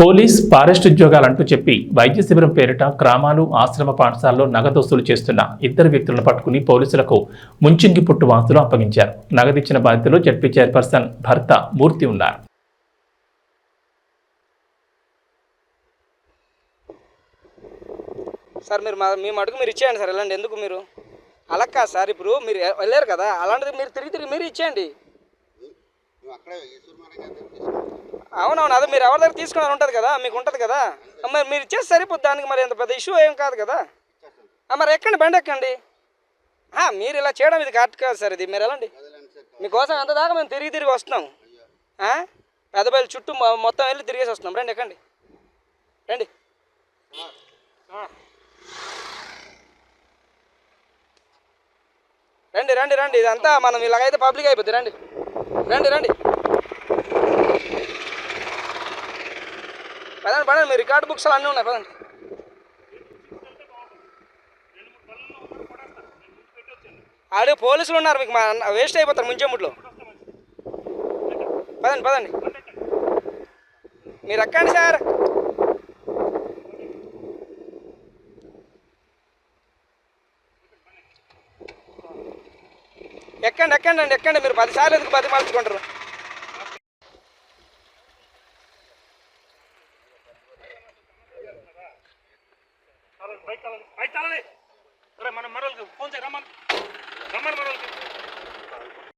Police forest ఉద్యోగాలంటూ చెప్పి వైద్య శిబిరం పేరిట గ్రామాలు ఆశ్రమ పాఠశాలలో నగదు వసూలు చేస్తున్న ఇద్దరు వ్యక్తులను పట్టుకుని పోలీసులకు ముంచింగి పుట్టు వాసులు అప్పగించారు. నగదిచ్చిన బాధితులు జడ్పీ చైర్పర్సన్ భర్త మూర్తి ఉన్నారు. సార్ మీరు మా మీ మటుకు మీరు ఇచ్చేయండి సార్ వెళ్ళండి. ఎందుకు మీరు? అలా కాదు సార్ ఇప్పుడు మీరు వెళ్ళారు కదా అలాంటిది మీరు తిరిగి తిరిగి మీరు ఇచ్చేయండి. అక్కడే అవునవును అదే మీరు ఎవరి దగ్గర తీసుకున్నారు ఉంటుంది కదా మీకు ఉంటుంది కదా. మరి మీరు ఇచ్చేసి సరిపోద్ది దానికి మరి ఎంత పెద్ద ఇష్యూ ఏం కాదు కదా. మరి ఎక్కండి బండి ఎక్కండి. మీరు ఇలా చేయడం ఇది కరెక్ట్ కాదు సార్ ఇది. మీరు వెళ్ళండి. మీకోసం ఎంత దాకా మేము తిరిగి తిరిగి వస్తున్నాం. ఆ? పెద్దపల్లి చుట్టూ మొత్తం వెళ్ళి తిరిగేసి వస్తున్నాం. రండి ఎక్కండి. రండి. రండి రండి రండి. ఇదంతా మనం ఇలాగైతే పబ్లిక్ అయిపోద్ది. రండి. రండి రండి. పదండి పదండి మీ రికార్డ్ బుక్స్ అన్నీ ఉన్నాయి పదండి. ఆడే పోలీసులు ఉన్నారు మీకు మా వేస్ట్ అయిపోతారు ముంచెముట్లో. పదండి పదండి. మీరు ఎక్కండి సార్. ఎక్కండి ఎక్కండి అండి ఎక్కండి. మీరు పదిసార్లు ఎందుకు పది బైక్ చాలండి బైక్ చాలండి మనం మన మరొకరికి ఫోన్ చేయి రమ్మని. రమ్మని మరొకరికి